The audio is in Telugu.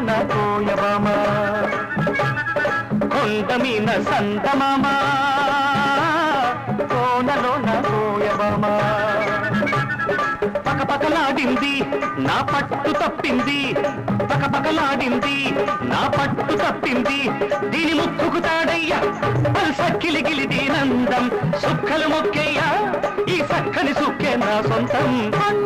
నా కొండ మీన సంతమామ? కోనలో నా పకపకలాడింది నా పట్టు తప్పింది. పకపకలాడింది నా పట్టు తప్పింది. దీని ముక్కుకు తాడయ్యా పల్సక్కిలిగిలిది నందం సుక్కలు మొక్కయ్యా ఈ సక్కని సుక్కే నా సొంతం.